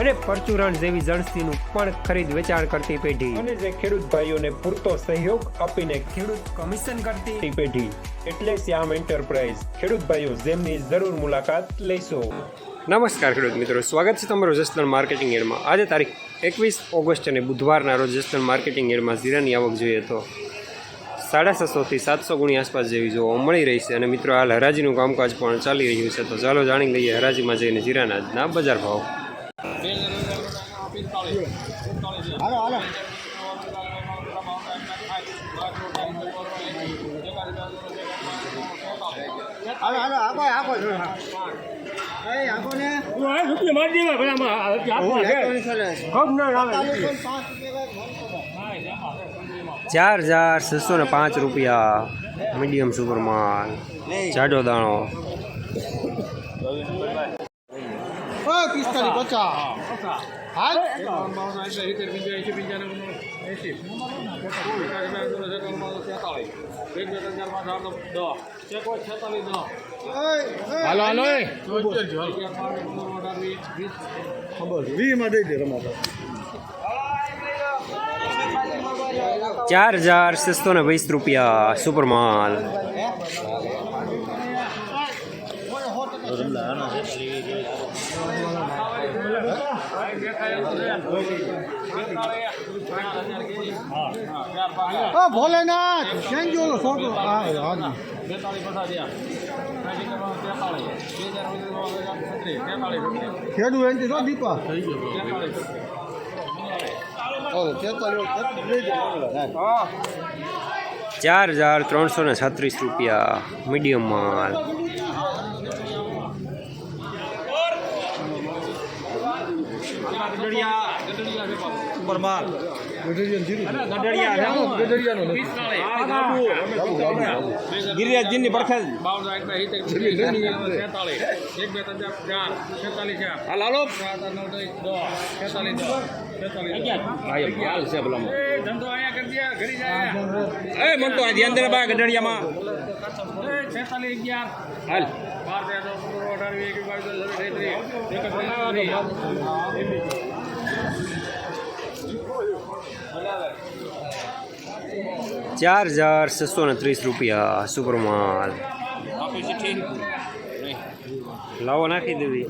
અને પરચુરણ જેવી જણસીનું પણ ખરીદ વેચાણ કરતી પેઢી. અને જે ખેડૂત ભાઈઓને પૂરતો સહયોગ આપીને ખેડૂત કમિશન કરતી પેઢી એટલે શ્યામ એન્ટરપ્રાઇઝ. ખેડૂત ભાઈઓ જેમની જરૂર મુલાકાત લેશો. નમસ્કાર ખેડૂત મિત્રો સ્વાગત છે તમારું જસદણ માર્કેટિંગ એડમાં. આજે તારીખ એકવીસ ઓગસ્ટ અને બુધવારના રોજ જસદણ માર્કેટિંગ એડમાં જીરાની આવક જોઈએ તો સાડા સાતસોથી સાતસો ગુણી આસપાસ જેવી જોવા મળી રહી છે. અને મિત્રો હાલ હરાજીનું કામકાજ પણ ચાલી રહ્યું છે. તો ચાલો જાણી લઈએ હરાજીમાં જઈને જીરાના આજના બજાર ભાવ. હાલો હાલો ચાર હજાર છસો ને પાંચ રૂપિયા મીડિયમ સુપર માલ જાડો દાણો. ઓ પિસ્તાલીસ પચાસ હાલ હાલો હાલો વીમાં દઈ દે રમાતો ચાર હજાર છસો ને વીસ રૂપિયા સુપર માલ ઓ ભોલેનાથ કેમ જોલો છોકરો. હા હા ખેડૂ તો દીપા. ચાર હજાર ત્રણસો ને છત્રીસ રૂપિયા મીડિયમ માલ. ગિરિરાજજીની પડખે હાલો એ મન તો આજે અંદર બા ગઢડિયામાં. હાલ. ચાર હજાર છસો ને ત્રીસ રૂપિયા સુપર માલ લાવો નાખી દેવી.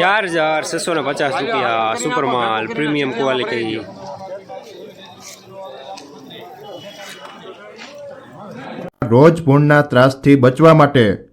ચાર હજાર છસો ને પચાસ રૂપિયા સુપર માલ પ્રીમિયમ ક્વોલિટી. રોજ પૂર્ણના ત્રાસથી બચવા માટે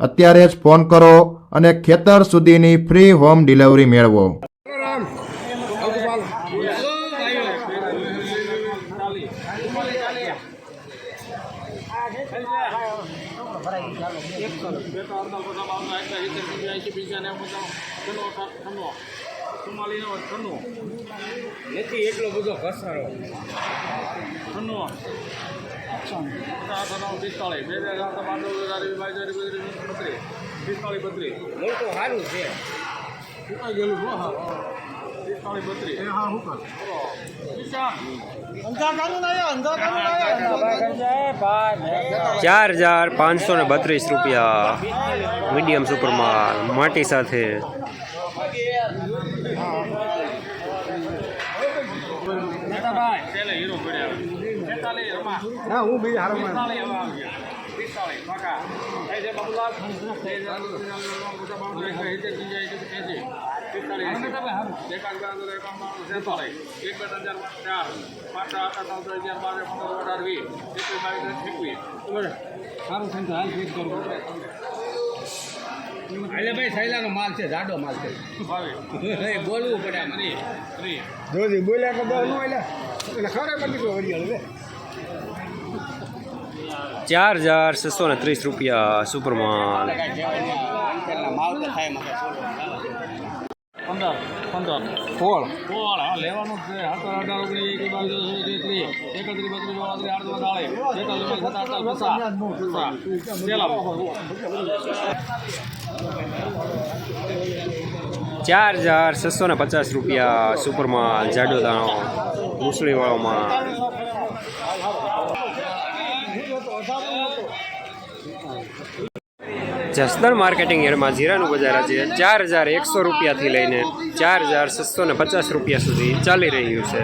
અત્યારે જ ફોન કરો અને ખેતર સુધીની ફ્રી હોમ ડિલિવરી મેળવો. નથી એટલો બધો ઘસારો. મૂળ તો સારું છે. અંધા કાનૂન આયા અંધા કાનૂન આયા ચાર હજાર પાંચસો ને બત્રીસ રૂપિયા મીડિયમ સુપરમાલ માટી સાથે. હા હું બીજા હારમાં સારું છે હાલ ફીટ કરવું એટલે ભાઈ થયેલાનો માલ છે જાડો માલ છે. બોલવું પડે જોજી બોલ્યા કે બહુ ન એટલે એટલે ખરેખર નીકળો વરિયાળ ચાર હજાર છસો ને ત્રીસ રૂપિયા સુપર માલ તો થાય મને પંદર પંદર હા લેવાનું જ છે. અઢાર ઓગણીસ એકત્રીસ. બત્રીસ પચાસ પેલા ચાર હજાર છસો ને પચાસ રૂપિયા સુપરમાં જાડો દાણો મુસળીવાળો માલ જસદણ માર્કેટિંગ એરમાં જીરાનું બજાર આજે ચાર હજાર એકસો રૂપિયાથી લઈને ચાર હજાર છસો ને પચાસ રૂપિયા સુધી ચાલી રહ્યું છે.